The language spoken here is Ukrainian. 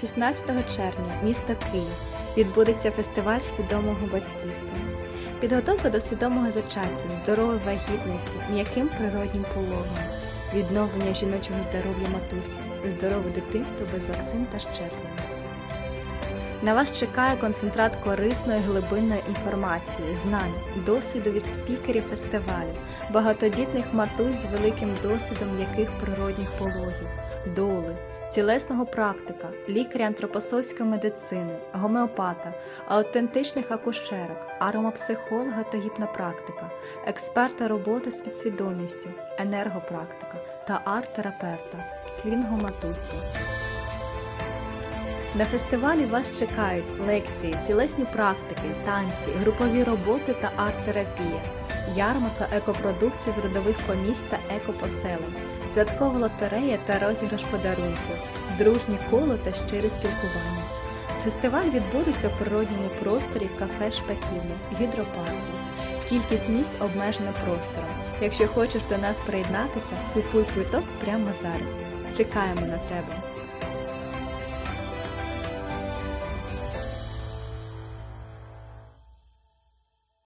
16 червня, місто Київ, відбудеться фестиваль свідомого батьківства. Підготовка до свідомого зачаття, здорової вагітності, м'яким природнім пологом, відновлення жіночого здоров'я матусі, здорове дитинство без вакцин та щеплень. На вас чекає концентрат корисної глибинної інформації, знань, досвіду від спікерів фестивалю, багатодітних матусь з великим досвідом м'яких природних пологів, доли, цілесного практика, лікаря антропософської медицини, гомеопата, аутентичних акушерок, аромапсихолога та гіпнопрактика, експерта роботи з підсвідомістю, енергопрактика та арт-терапевта, слінгоматусі. На фестивалі вас чекають лекції, цілесні практики, танці, групові роботи та арт-терапія, ярмарка екопродукції з родових поміст та екопоселень, святкова лотерея та розіграш подарунків, дружнє коло та щире спілкування. Фестиваль відбудеться в природньому просторі кафе Шпаківня, гідропарку. Кількість місць обмежена простором. Якщо хочеш до нас приєднатися, купуй квиток прямо зараз. Чекаємо на тебе!